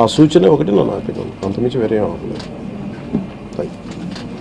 ఆ సూచన ఒకటి నా నాకు అంతమించి వేరే ఏం అవ్వలేదు.